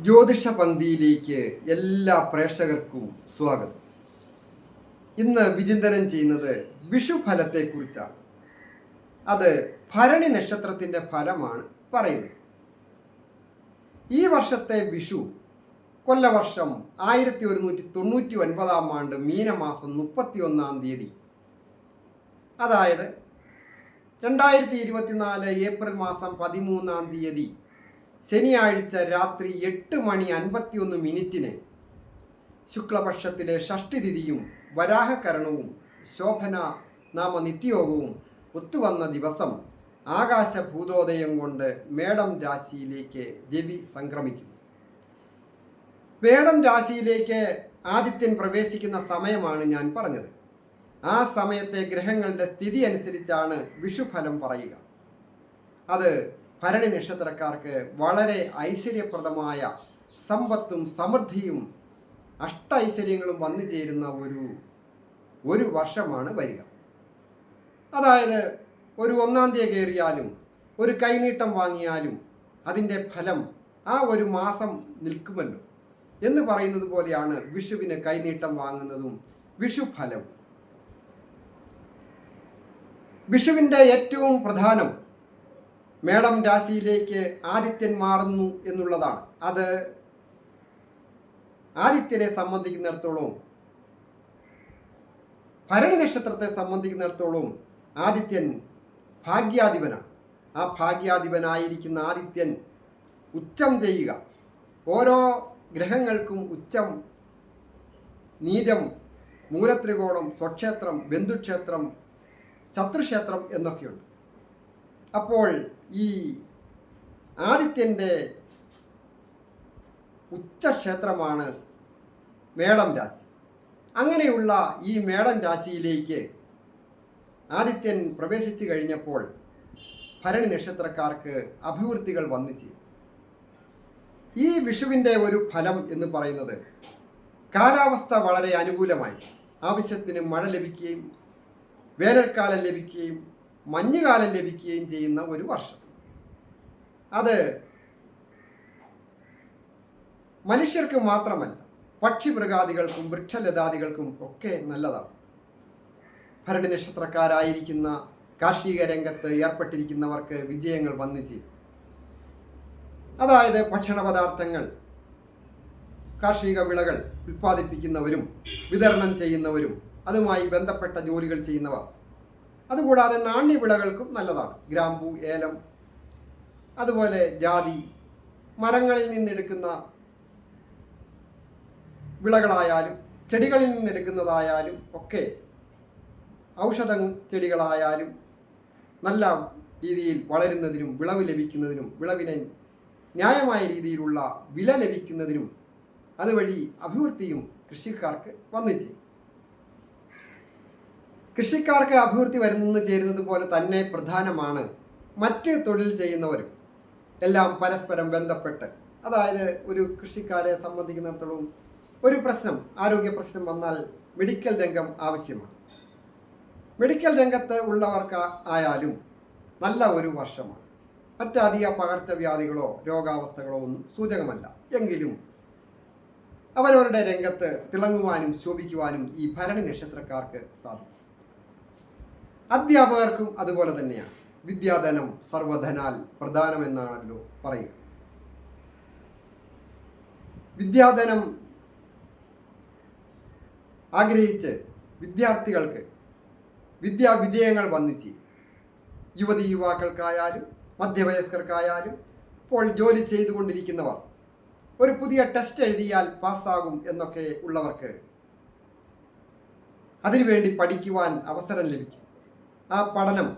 ജ്യോതിഷ പന്തിയിലേക്ക് എല്ലാ പ്രേക്ഷകർക്കും സ്വാഗതം. ഇന്ന് വിചിന്തനം ചെയ്യുന്നത് വിഷുഫലത്തെക്കുറിച്ചാണ്. അത് ഭരണി നക്ഷത്രത്തിന്റെ ഫലമാണ് പറയുന്നത്. ഈ വർഷത്തെ വിഷു കൊല്ലവർഷം ആയിരത്തി ഒരുന്നൂറ്റി തൊണ്ണൂറ്റി ഒൻപതാം ആണ്ട് മീനമാസം മുപ്പത്തി ഒന്നാം തീയതി. അതായത് രണ്ടായിരത്തി ഇരുപത്തിനാല് ഏപ്രിൽ മാസം പതിമൂന്നാം തീയതി ശനിയാഴ്ച രാത്രി എട്ട് മണി അൻപത്തിയൊന്ന് മിനിറ്റിന് ശുക്ലപക്ഷത്തിലെ ഷഷ്ടിതിഥിയും വരാഹകരണവും ശോഭന നാമ നിത്യയോഗവും ഒത്തുവന്ന ദിവസം ആകാശഭൂതോദയം കൊണ്ട് മേടം രാശിയിലേക്ക് രവി സംക്രമിക്കും മേടം രാശിയിലേക്ക് ആദിത്യൻ പ്രവേശിക്കുന്ന സമയമാണ് ഞാൻ പറഞ്ഞത്. ആ സമയത്തെ ഗ്രഹങ്ങളുടെ സ്ഥിതി അനുസരിച്ചാണ് വിഷുഫലം പറയുക. അത് ഭരണി നക്ഷത്രക്കാർക്ക് വളരെ ഐശ്വര്യപ്രദമായ സമ്പത്തും സമൃദ്ധിയും അഷ്ട ഐശ്വര്യങ്ങളും വന്നു ചേരുന്ന ഒരു ഒരു വർഷമാണ് വരിക. അതായത് ഒരു ഒന്നാം തീയതി കയറിയാലും ഒരു കൈനീട്ടം വാങ്ങിയാലും അതിന്റെ ഫലം ആ ഒരു മാസം നിൽക്കുമല്ലോ. എന്ന് പറയുന്നത് പോലെയാണ് വിഷുവിന് കൈനീട്ടം വാങ്ങുന്നതും വിഷുഫലം വിഷുവിന്റെ ഏറ്റവും പ്രധാനം മേടം രാശിയിലേക്ക് ആദിത്യൻ മാറുന്നു എന്നുള്ളതാണ്. അത് ആദിത്യനെ സംബന്ധിക്കുന്നിടത്തോളം ഭരണി നക്ഷത്രത്തെ സംബന്ധിക്കുന്നിടത്തോളം ആദിത്യൻ ഭാഗ്യാധിപനാണ്. ആ ഭാഗ്യാധിപനായിരിക്കുന്ന ആദിത്യൻ ഉച്ചം ചെയ്യുക. ഓരോ ഗ്രഹങ്ങൾക്കും ഉച്ചം നീചം മൂലത്രികോണം സ്വക്ഷേത്രം ബന്ധുക്ഷേത്രം ശത്രുക്ഷേത്രം എന്നൊക്കെയുണ്ട്. അപ്പോൾ ഈ ആദിത്യന്റെ ഉച്ചക്ഷേത്രമാണ് മേടം രാശി. അങ്ങനെയുള്ള ഈ മേടം രാശിയിലേക്ക് ആദിത്യൻ പ്രവേശിച്ചു കഴിഞ്ഞപ്പോൾ ഭരണി നക്ഷത്രക്കാർക്ക് അഭിവൃദ്ധികൾ വന്നു ചെയ്യും ഈ വിഷുവിന്റെ ഒരു ഫലം എന്ന് പറയുന്നത് കാലാവസ്ഥ വളരെ അനുകൂലമായി. ആവശ്യത്തിന് മഴ ലഭിക്കുകയും വേനൽക്കാലം ലഭിക്കുകയും മഞ്ഞുകാലം ലഭിക്കുകയും ചെയ്യുന്ന ഒരു വർഷം. അത് മനുഷ്യർക്ക് മാത്രമല്ല പക്ഷി മൃഗാദികൾക്കും വൃക്ഷലതാദികൾക്കും ഒക്കെ നല്ലതാണ്. ഭരണി നക്ഷത്രക്കാരായിരിക്കുന്ന കാർഷിക രംഗത്ത് ഏർപ്പെട്ടിരിക്കുന്നവർക്ക് വിജയങ്ങൾ വന്നു ചെയ്യും അതായത് ഭക്ഷണ പദാർത്ഥങ്ങൾ കാർഷിക വിളകൾ ഉൽപ്പാദിപ്പിക്കുന്നവരും വിതരണം ചെയ്യുന്നവരും അതുമായി ബന്ധപ്പെട്ട ജോലികൾ ചെയ്യുന്നവർ അതുകൂടാതെ നാണ്യവിളകൾക്കും നല്ലതാണ്. ഗ്രാമ്പൂ ഏലം അതുപോലെ ജാതി മരങ്ങളിൽ നിന്നെടുക്കുന്ന വിളകളായാലും ചെടികളിൽ നിന്നെടുക്കുന്നതായാലും ഒക്കെ ഔഷധ ചെടികളായാലും നല്ല രീതിയിൽ വളരുന്നതിനും വിളവ് ലഭിക്കുന്നതിനും വിളവിനെ ന്യായമായ രീതിയിലുള്ള വില ലഭിക്കുന്നതിനും അതുവഴി അഭിവൃദ്ധിയും കൃഷിക്കാർക്ക് വന്നു ചെയ്യും കൃഷിക്കാർക്ക് അഭിവൃദ്ധി വരുന്നെന്ന് ചേരുന്നത് പോലെ തന്നെ പ്രധാനമാണ് മറ്റ് തൊഴിൽ ചെയ്യുന്നവരും. എല്ലാം പരസ്പരം ബന്ധപ്പെട്ട്. അതായത് ഒരു കൃഷിക്കാരെ സംബന്ധിക്കുന്നിടത്തോളം ഒരു പ്രശ്നം ആരോഗ്യ പ്രശ്നം വന്നാൽ മെഡിക്കൽ രംഗം ആവശ്യമാണ്. മെഡിക്കൽ രംഗത്ത് ഉള്ളവർക്ക് ആയാലും നല്ല ഒരു വർഷമാണ്. മറ്റധിക പകർച്ചവ്യാധികളോ രോഗാവസ്ഥകളോ ഒന്നും സൂചകമല്ല. എങ്കിലും അവരവരുടെ രംഗത്ത് തിളങ്ങുവാനും ശോഭിക്കുവാനും ഈ ഭരണി നക്ഷത്രക്കാർക്ക് സാധിക്കും. അധ്യാപകർക്കും അതുപോലെ തന്നെയാണ്. വിദ്യാധനം സർവധനാൽ പ്രധാനമെന്നാണല്ലോ പറയുക. വിദ്യാധനം ആഗ്രഹിച്ച് വിദ്യാർത്ഥികൾക്ക് വിദ്യാ വിജയങ്ങൾ വന്നിച്ച് യുവതി യുവാക്കൾക്കായാലും മധ്യവയസ്കർക്കായാലും ഇപ്പോൾ ജോലി ചെയ്തുകൊണ്ടിരിക്കുന്നവർ ഒരു പുതിയ ടെസ്റ്റ് എഴുതിയാൽ പാസ്സാകും എന്നൊക്കെ ഉള്ളവർക്ക് അതിനുവേണ്ടി പഠിക്കുവാൻ അവസരം ലഭിക്കും. ആ പഠനം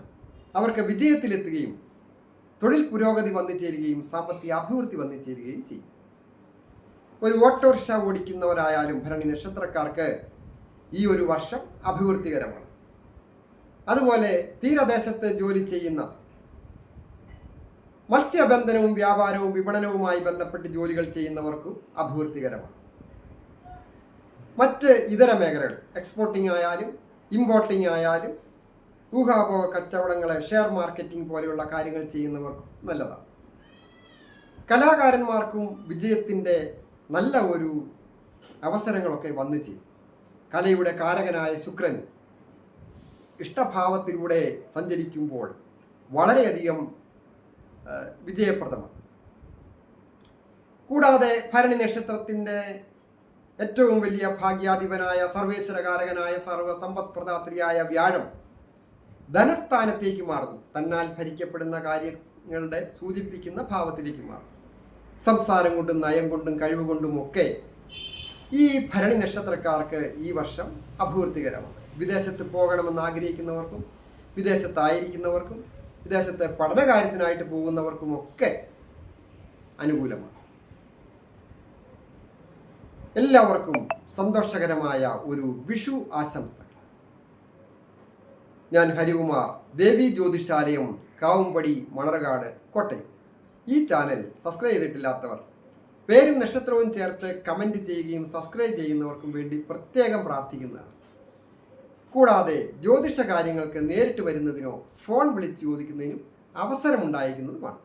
അവർക്ക് വിജയത്തിലെത്തുകയും തൊഴിൽ പുരോഗതി വന്നു ചേരുകയും സാമ്പത്തിക അഭിവൃദ്ധി വന്നു ചേരുകയും ചെയ്യും. ഒരു ഓട്ടോറിക്ഷ ഓടിക്കുന്നവരായാലും ഭരണി നക്ഷത്രക്കാർക്ക് ഈ ഒരു വർഷം അഭിവൃദ്ധികരമാണ്. അതുപോലെ തീരദേശത്ത് ജോലി ചെയ്യുന്ന മത്സ്യബന്ധനവും വ്യാപാരവും വിപണനവുമായി ബന്ധപ്പെട്ട് ജോലികൾ ചെയ്യുന്നവർക്കും അഭിവൃദ്ധികരമാണ്. മറ്റ് ഇതര മേഖലകൾ എക്സ്പോർട്ടിംഗ് ആയാലും ഇമ്പോർട്ടിംഗ് ആയാലും ഊഹാപോഹ കച്ചവടങ്ങളെ ഷെയർ മാർക്കറ്റിംഗ് പോലെയുള്ള കാര്യങ്ങൾ ചെയ്യുന്നവർക്കും നല്ലതാണ്. കലാകാരന്മാർക്കും വിജയത്തിന്റെ നല്ല ഒരു അവസരങ്ങളൊക്കെ വന്നു ചെയ്യും കലയുടെ കാരകനായ ശുക്രൻ ഇഷ്ടഭാവത്തിലൂടെ സഞ്ചരിക്കുമ്പോൾ വളരെയധികം വിജയപ്രദമാണ്. കൂടാതെ ഭരണി നക്ഷത്രത്തിന്റെ ഏറ്റവും വലിയ ഭാഗ്യാധിപനായ സർവേശ്വരകാരകനായ സർവസമ്പത്പ്രദാത്രിയായ വ്യാഴം ധനസ്ഥാനത്തേക്ക് മാറുന്നു. തന്നാൽ ഭരിക്കപ്പെടുന്ന കാര്യങ്ങളുടെ സൂചിപ്പിക്കുന്ന ഭാവത്തിലേക്ക് മാറും സംസാരം കൊണ്ടും നയം കൊണ്ടും കഴിവ് കൊണ്ടും ഒക്കെ ഈ ഭരണി നക്ഷത്രക്കാർക്ക് ഈ വർഷം അഭിവൃദ്ധികരമാണ്. വിദേശത്ത് പോകണമെന്ന് ആഗ്രഹിക്കുന്നവർക്കും വിദേശത്തായിരിക്കുന്നവർക്കും വിദേശത്തെ പഠനകാര്യത്തിനായിട്ട് പോകുന്നവർക്കും ഒക്കെ അനുകൂലമാണ്. എല്ലാവർക്കും സന്തോഷകരമായ ഒരു വിഷു ആശംസ. ഞാൻ ഹരികുമാർ. ദേവി ജ്യോതിഷാലയം കാവുംപടി മണർകാട് കോട്ടയം. ഈ ചാനൽ സബ്സ്ക്രൈബ് ചെയ്തിട്ടില്ലാത്തവർ പേരും നക്ഷത്രവും ചേർത്ത് കമന്റ് ചെയ്യുകയും സബ്സ്ക്രൈബ് ചെയ്യുന്നവർക്കും വേണ്ടി പ്രത്യേകം പ്രാർത്ഥിക്കുന്നതാണ്. കൂടാതെ ജ്യോതിഷ കാര്യങ്ങൾക്ക് നേരിട്ട് വരുന്നതിനോ ഫോൺ വിളിച്ച് ചോദിക്കുന്നതിനും അവസരമുണ്ടായിരിക്കുന്നതുമാണ്.